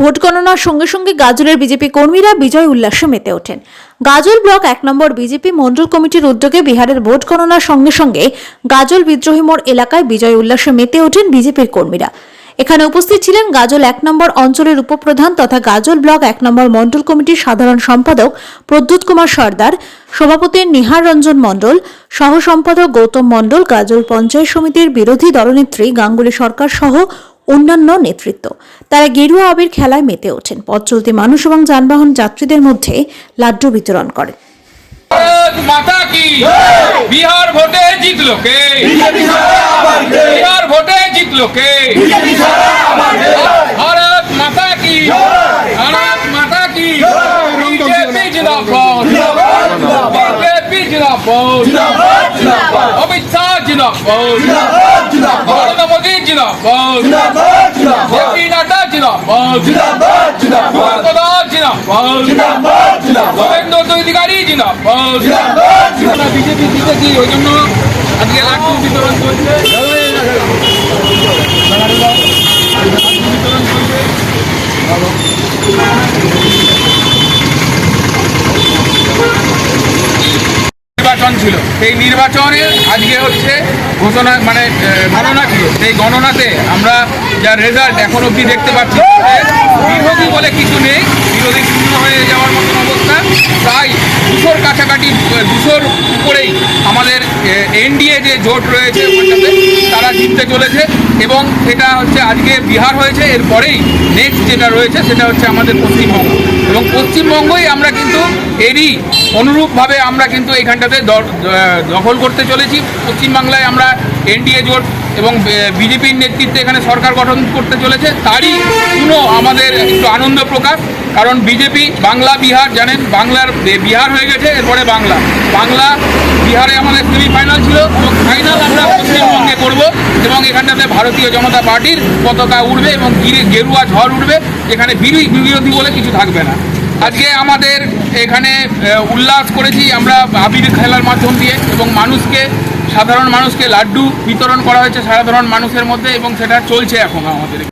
Vote গণনার সঙ্গে সঙ্গে গাজলের বিজেপি কর্মীরা বিজয় উল্লাসে মেতে ওঠেন। গাজল ব্লক এক নম্বর বিজেপি মন্ডল কমিটির উদ্যোগে বিহারের ভোট গণনার সঙ্গে সঙ্গে গাজল বিদ্রোহী মোড় এলাকায় বিজয় উল্লাসে মেতে ওঠেন বিজেপির কর্মীরা। এখানে উপস্থিত ছিলেন গাজল এক নম্বর অঞ্চলের উপপ্রধান তথা গাজল ব্লক এক নম্বর মন্ডল কমিটির সাধারণ সম্পাদক প্রদ্যুৎ কুমার সর্দার, সভাপতি নিহার রঞ্জন মণ্ডল সহ সম্পাদক গৌতম মণ্ডল, গাজল পঞ্চায়েত সমিতির বিরোধী দলনেত্রী গাঙ্গুলি সরকার সহ অন্যান্য নেতৃত্ব। তারা গেরুয়া আবির খেলায় মেতে ওঠেন। পথ চলতি মানুষ এবং যানবাহন যাত্রীদের মধ্যে লাড্ডু বিতরণ করেন। বিহার মাতা কি? অমিত শাহ মোদী জিন্দাবাদ জেপি নাড্ডা জিন্দাবাদ। প্রধান জিন্দাবাদ গোবিন্দ অধিকারী জিন্দাবাদ। বিজেপি জিতেছি ওই জন্য আজকে লাড্ডু বিতরণ চলছে বিতরণ চলছে নির্বাচন ছিল। সেই নির্বাচনে আজকে হচ্ছে ঘোষণা মানে গণনা ছিল। সেই গণনাতে আমরা যার রেজাল্ট এখন অবধি দেখতে পাচ্ছি বিরোধী বলে কিছু নেই। বিরোধী শূন্য হয়ে যাওয়ার মতন অবস্থা। প্রায় দুশোর কাছাকাছি দুশোর উপরেই আমাদের এনডিএ যে জোট রয়েছে তারা জিততে চলেছে। এবং সেটা হচ্ছে আজকে বিহার হয়েছে। এরপরেই নেক্সট যেটা রয়েছে, সেটা হচ্ছে আমাদের পশ্চিমবঙ্গ। এবং পশ্চিমবঙ্গই আমরা কিন্তু এরই অনুরূপভাবে আমরা কিন্তু এইখানটাতে দখল করতে চলেছি। পশ্চিমবাংলায় আমরা এনডিএ জোট এবং বিজেপির নেতৃত্বে এখানে সরকার গঠন করতে চলেছে। তারই কোনো আমাদের একটু আনন্দ প্রকাশ, কারণ বিজেপি, বাংলা, বিহার, জানেন, বাংলার বিহার হয়ে গেছে, এরপরে বাংলা। বাংলা, বিহারে আমাদের সেমিফাইনাল ছিল এবং ফাইনাল আমরা পশ্চিমবঙ্গে করব এবং এখানটাতে ভারতীয় জনতা পার্টির পতাকা উঠবে এবং গিরে- গেরুয়া ঝড় উঠবে এখানে বিরোধী বলে কিছু থাকবে না। আজকে আমাদের এখানে উল্লাস করেছি আমরা আবির খেলার মাধ্যম দিয়ে এবং মানুষকে, সাধারণ মানুষকে লাড্ডু বিতরণ করা হয়েছে সাধারণ মানুষের মধ্যে এবং সেটা চলছে এখন আমাদের।